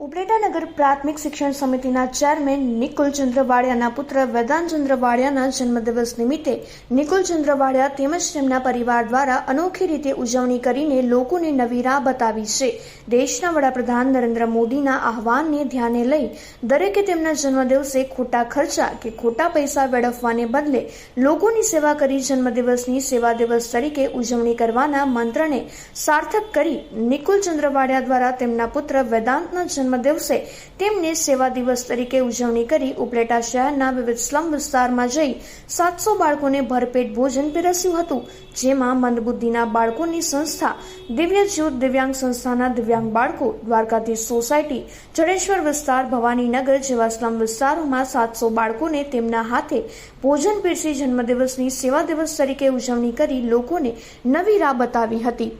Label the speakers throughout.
Speaker 1: ઉપલેટા નગર પ્રાથમિક શિક્ષણ સમિતિના ચેરમેન નિકુલ ચંદ્રવાડિયાના પુત્ર વેદાંત ચંદ્રવાડિયાના જન્મદિવસ નિમિત્તે નિકુલ ચંદ્રવાડિયા તેમજ તેમના પરિવાર દ્વારા અનોખી રીતે ઉજવણી કરીને લોકોને નવી રાહ બતાવી છે. દેશના વડાપ્રધાન નરેન્દ્ર મોદીના આહવાનને ધ્યાને લઈ દરેકે તેમના જન્મદિવસે ખોટા ખર્ચા કે ખોટા પૈસા વેડફવાને બદલે લોકોની સેવા કરી જન્મદિવસની સેવા દિવસ તરીકે ઉજવણી કરવાના મંત્રને સાર્થક કરી નિકુલ ચંદ્રવાડિયા દ્વારા તેમના પુત્ર વેદાંતના જન્મદિવસે તેમને સેવા દિવસ તરીકે ઉજવણી કરી ઉપલેટા શહેરના વિવિધ સ્લમ વિસ્તારમાં જઈ સાતસો બાળકોને ભરપેટ ભોજન પીરસ્યું હતું, જેમાં મંદબુદ્ધિના બાળકોની સંસ્થા, દિવ્ય જ્યોત દિવ્યાંગ સંસ્થાના દિવ્યાંગ બાળકો, દ્વારકાધીશ સોસાયટી, જડેશ્વર વિસ્તાર, ભવાનીનગર જેવા સ્લમ વિસ્તારોમાં સાતસો બાળકોને તેમના હાથે ભોજન પીરસી જન્મદિવસની સેવા દિવસ તરીકે ઉજવણી કરી લોકોને નવી રાહ બતાવી હતી.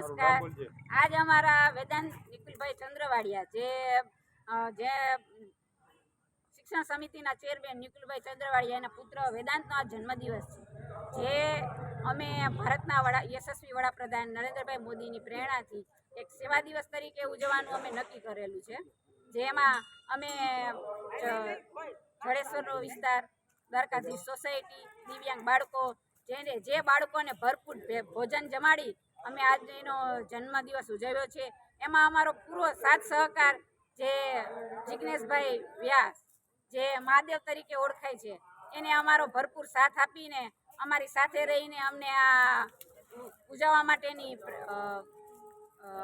Speaker 2: નમસ્કાર. આજ અમારા વેદાંત નિકુલભાઈ ચંદ્રવાડિયા જે જે શિક્ષણ સમિતિના ચેરમેન નિકુલભાઈ ચંદ્રવાડિયા એના પુત્ર વેદાંતનો આ જન્મદિવસ છે. જે અમે ભારતના વડા યશસ્વી વડાપ્રધાન નરેન્દ્રભાઈ મોદીની પ્રેરણાથી એક સેવા દિવસ તરીકે ઉજવવાનું અમે નક્કી કરેલું છે. જેમાં અમે જડેશ્વરનો વિસ્તાર દ્વારકાધીશ સોસાયટી દિવ્યાંગ બાળકો જેને જે બાળકોને ભરપૂર ભોજન જમાડી અમે આજ એનો જન્મદિવસ ઉજવ્યો છે. એમાં અમારો પૂરો સાથ સહકાર જે જિજ્ઞેશભાઈ વ્યાસ જે મહાદેવ તરીકે ઓળખાય છે, એને અમારો ભરપૂર સાથ આપીને, અમારી સાથે રહીને અમને આ ઉજવવા માટેની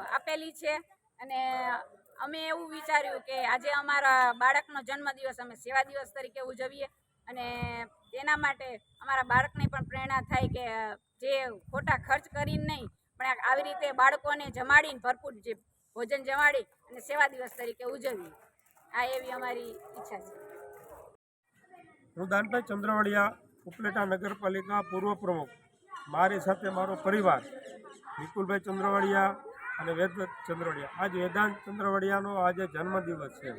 Speaker 2: આપેલી છે. અને અમે એવું વિચાર્યું કે આજે અમારા બાળકનો જન્મદિવસ અમે સેવા દિવસ તરીકે ઉજવીએ અને તેના માટે અમારા બાળકને પણ પ્રેરણા થાય કે જે ખોટા ખર્ચ કરીને નહીં પણ આવી રીતે બાળકોને જમાડીને ભરપૂર જે ભોજન જમાડી અને સેવા દિવસ તરીકે ઉજવી આ એવી અમારી ઈચ્છા છે.
Speaker 3: હું દાનભાઈ ચંદ્રવાડિયા ઉપલેટા નગરપાલિકા પૂર્વ પ્રમુખ. મારી સાથે મારો પરિવાર વિપુલભાઈ ચંદ્રવાડિયા અને વેદવત ચંદ્રવાડિયા. આજ વેદાંત ચંદ્રવાડિયાનો આજે જન્મદિવસ છે.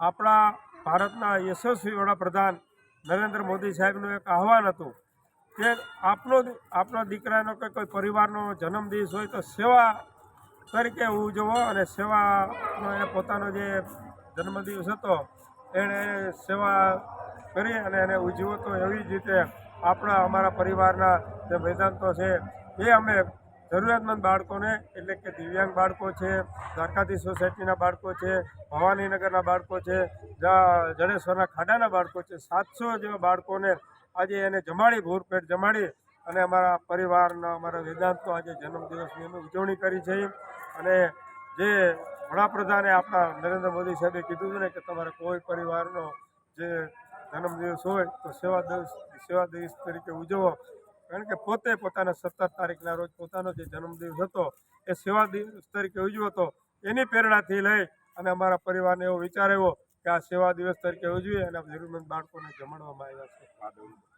Speaker 3: આપણા ભારતના યશસ્વી વડાપ્રધાન નરેન્દ્ર મોદી સાહેબનું એક આહવાન હતું કે આપનો આપણા દીકરાનો કે કોઈ પરિવારનો જન્મદિવસ હોય તો સેવા તરીકે ઉજવો અને સેવાનો એને પોતાનો જે જન્મદિવસ હતો એણે સેવા કરી અને એને ઉજવો તો એવી જ રીતે આપણા, અમારા પરિવારના જે વેદાંતો છે, એ અમે જરૂરિયાતમંદ બાળકોને, એટલે કે દિવ્યાંગ બાળકો છે દ્વારકાધી સોસાયટીના બાળકો છે, ભવાનીનગરના બાળકો છે જડેશ્વરના ખાડાના બાળકો છે, સાતસો જેવા બાળકોને આજે એને જમાડી, ભૂરપેટ જમાડી અને અમારા પરિવારના, અમારા વેદાંતનો આજે જન્મદિવસની અમે ઉજવણી કરી છે. અને જે વડાપ્રધાને આપણા નરેન્દ્ર મોદી સાહેબે કીધું હતું ને કે તમારે કોઈ પરિવારનો જે જન્મદિવસ હોય તો સેવા દિવસ સેવા દિવસ તરીકે ઉજવો. કારણ કે પોતે પોતાના સત્તર તારીખના રોજ પોતાનો જે જન્મદિવસ હતો, એ સેવા દિવસ તરીકે ઉજવ્યો હતો. એની પ્રેરણાથી લઈ અને અમારા પરિવારને એવો વિચાર આવ્યો કે આ સેવા દિવસ તરીકે ઉજવીએ અને જરૂરમંદ બાળકોને જમાડવામાં આવ્યા છે.